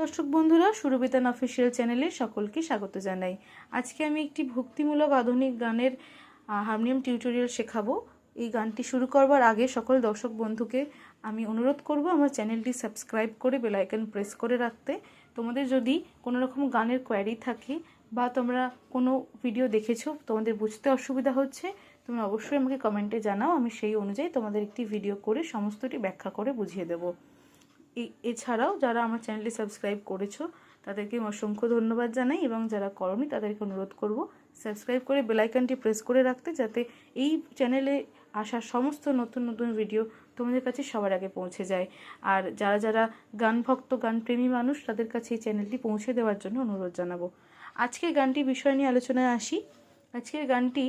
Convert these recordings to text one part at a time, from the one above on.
দর্শক বন্ধুরা সুরবিতান অফিসিয়াল চ্যানেলে সকলকে স্বাগত জানাই। আজকে আমি একটি ভক্তিমূলক আধুনিক গানের হারমোনিয়াম টিউটোরিয়াল শেখাবো। এই গানটি শুরু করবার আগে সকল দর্শক বন্ধুকে আমি অনুরোধ করব আমার চ্যানেলটি সাবস্ক্রাইব করে বেল আইকন প্রেস করে রাখতে। তোমাদের যদি কোনো রকম গানের কোয়ারি থাকে বা তোমরা কোনো ভিডিও দেখেছ, তোমাদের বুঝতে অসুবিধা হচ্ছে তুমি অবশ্যই আমাকে কমেন্টে জানাও। আমি সেই অনুযায়ী তোমাদের একটি ভিডিও করে সমস্তটি ব্যাখ্যা করে বুঝিয়ে দেবো। এছাড়াও যারা আমার চ্যানেলটি সাবস্ক্রাইব করেছ, তাদেরকে অসংখ্য ধন্যবাদ জানাই এবং যারা করনি তাদেরকে অনুরোধ করব সাবস্ক্রাইব করে বেলাইকানটি প্রেস করে রাখতে যাতে এই চ্যানেলে আসা সমস্ত নতুন নতুন ভিডিও তোমাদের কাছে সবার আগে পৌঁছে যায়। আর যারা যারা গান ভক্ত গান প্রেমী মানুষ, তাদের কাছে এই চ্যানেলটি পৌঁছে দেওয়ার জন্য অনুরোধ জানাব। আজকের গানটি বিষয় নিয়ে আলোচনায় আসি। আজকের গানটি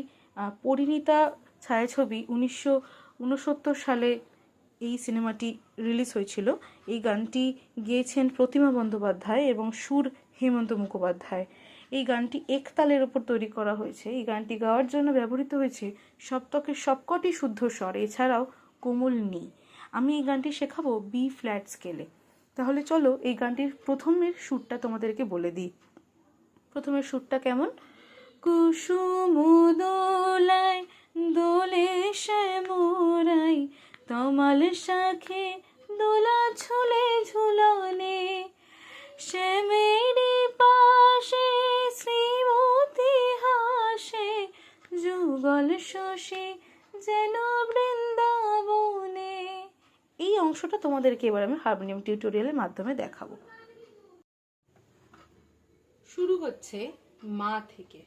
পরিণীতা ছায়াছবি উনিশশো উনসত্তর সালে এই সিনেমাটি রিলিজ হয়েছিল। এই গানটি গেয়েছেন প্রতিমা বন্দ্যোপাধ্যায় এবং সুর হেমন্ত মুখোপাধ্যায়। এই গানটি একতালের ওপর তৈরি করা হয়েছে। এই গানটি গাওয়ার জন্য ব্যবহৃত হয়েছে সপ্তকের সবকটি শুদ্ধ স্বর, এছাড়াও কোমল নি। আমি এই গানটি শেখাবো বি ফ্ল্যাট স্কেলে তাহলে চলো এই গানটির প্রথমের সুরটা তোমাদেরকে বলে দিই। প্রথমের সুরটা কেমন? কুসুম দোলায় দোলে শ্যামরাই তমাল শাখে দোলা ঝুলে ঝুলনে শ্যামেরি পাশে শ্রীমতী হাসে, যুগল শশী যেন বৃন্দাবনে। এই অংশটা তোমাদেরকে এবার আমি হারমোনিয়াম টিউটোরিয়ালের মাধ্যমে দেখাবো। শুরু হচ্ছে মা থেকে।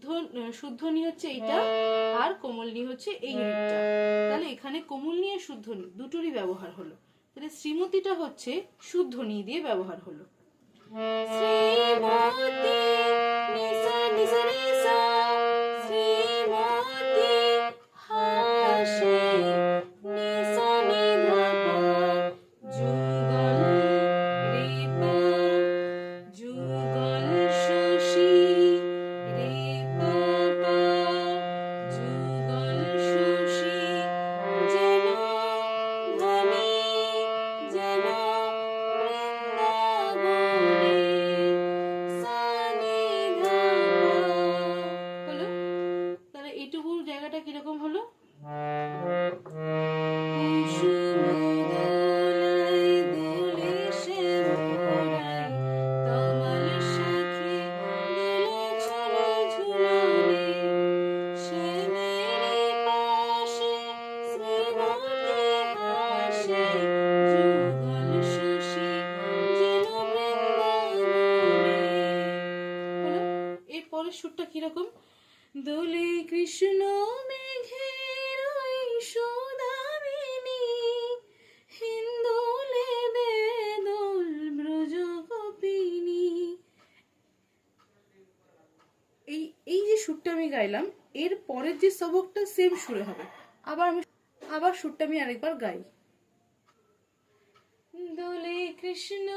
শুদ্ধ শুদ্ধনি হচ্ছে এইটা আর কোমলনি হচ্ছে এই রিটটা। তাহলে এখানে কোমলনি আর শুদ্ধনি দুটোরই ব্যবহার হলো। তাহলে শ্রীমতীটা হচ্ছে শুদ্ধনি দিয়ে ব্যবহার হলো। শ্রীমতী নিসা নিসা রে সুরটা কীরকম দোলে কৃষ্ণ মেঘের ব্রজ গোপিনী এই এই যে সুরটা আমি গাইলাম, এর পরের যে সবকটা সেম সুরে হবে। আবার আমি, আবার সুরটা আমি আরেকবার গাই। দোলে কৃষ্ণ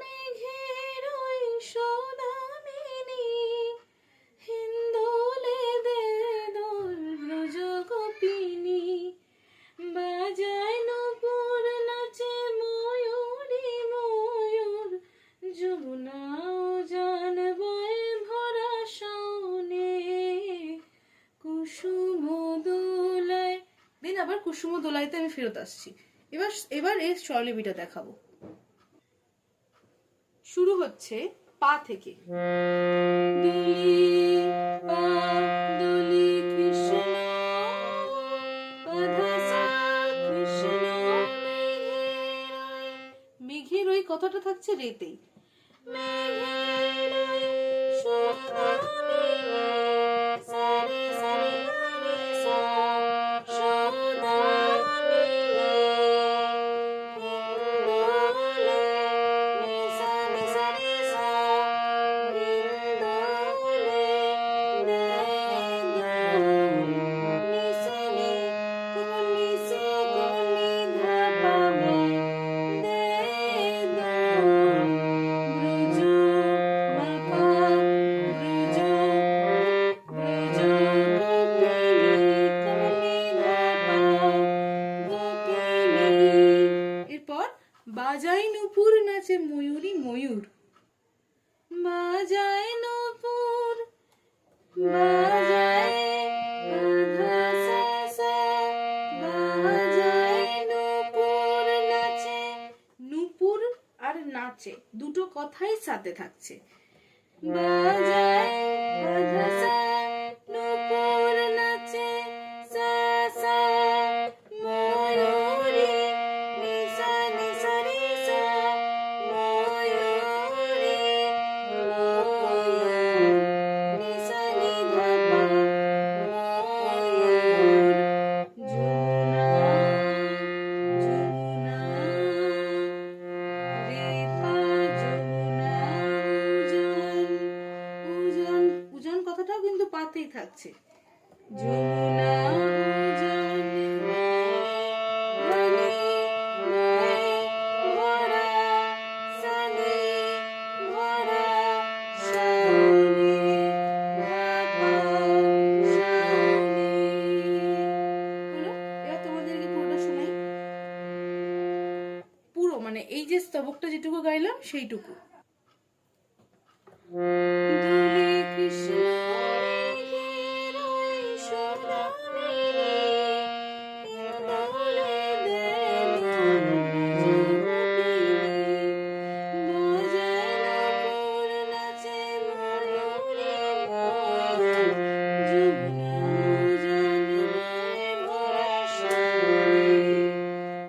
মেঘের ওই আবার কুসুম দোলাইতে আমি ফেরত আসছি। এবার এবার এই স্বরলিপিটা দেখাবো। শুরু হচ্ছে পা থেকে। মেঘের ওই কথাটা থাকছে রেতেই। নাচে দুটো কথাই সাথে থাকছে। বাজায়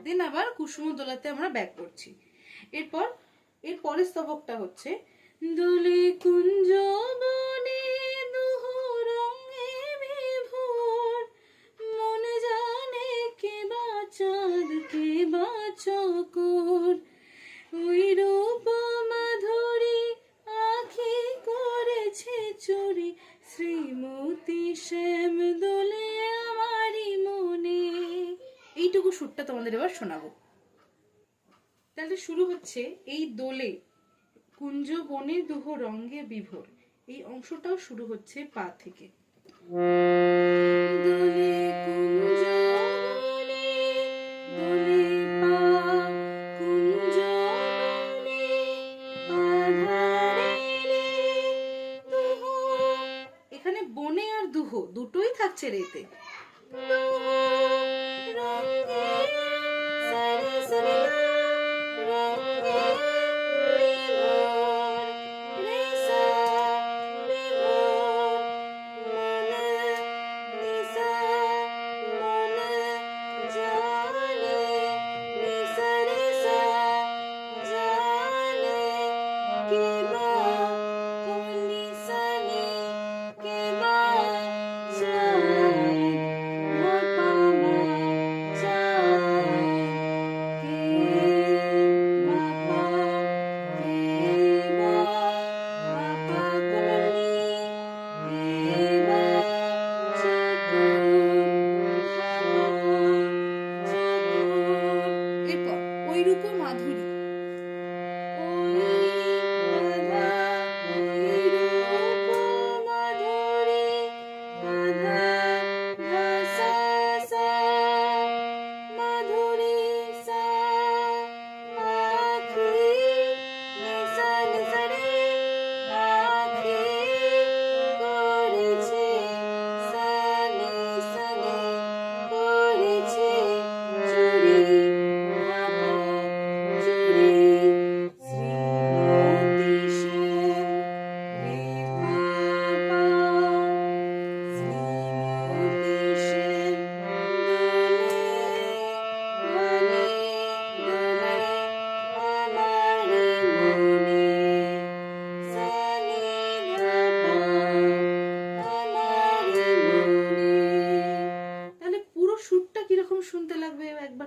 দেন আবার কুসুম দোলাতে আমরা ব্যাক করছি। এরপর এর পরের স্তবকটা হচ্ছে, দোলে কুঞ্জ রঙে জানে কে বা চাঁদ, কে বা মাধুরী করেছে শ্রীমতী মনে। এইটুকু সুরটা তোমাদের এবার শোনাবো। তাহলে শুরু হচ্ছে এই দোলে কুঞ্জ বনে দুহ রঙ্গে বিভোর। এই অংশটাও শুরু হচ্ছে পা থেকে। দোলে বনে, আর দুহ দুটোই থাকছে রেতে।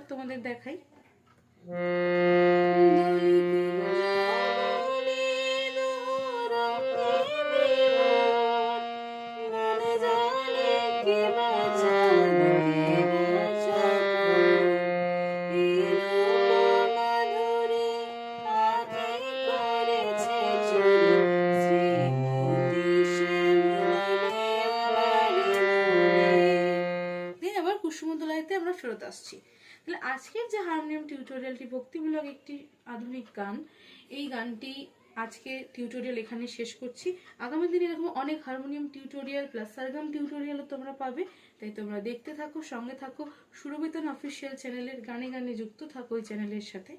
তোমাদের দেখাই। টিউটোরিয়ালটি ভক্তিমূলক একটি আধুনিক গান। এই গানটি আজকে টিউটোরিয়াল এখানে শেষ করছি। আগামী দিনে এরকম অনেক হারমোনিয়াম টিউটোরিয়াল প্লাস সারগাম টিউটোরিয়ালও তোমরা পাবে। তাই তোমরা দেখতে থাকো, সঙ্গে থাকো। সুরবিতন অফিসিয়াল চ্যানেলের গানে গানে যুক্ত থাকো ওই চ্যানেলের সাথে।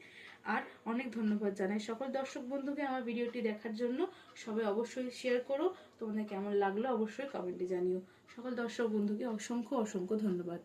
আর অনেক ধন্যবাদ জানাই সকল দর্শক বন্ধুকে আমার ভিডিওটি দেখার জন্য। সবাই অবশ্যই শেয়ার করো। তোমাদের কেমন লাগল অবশ্যই কমেন্টে জানিও। সকল দর্শক বন্ধুকে অসংখ্য অসংখ্য ধন্যবাদ।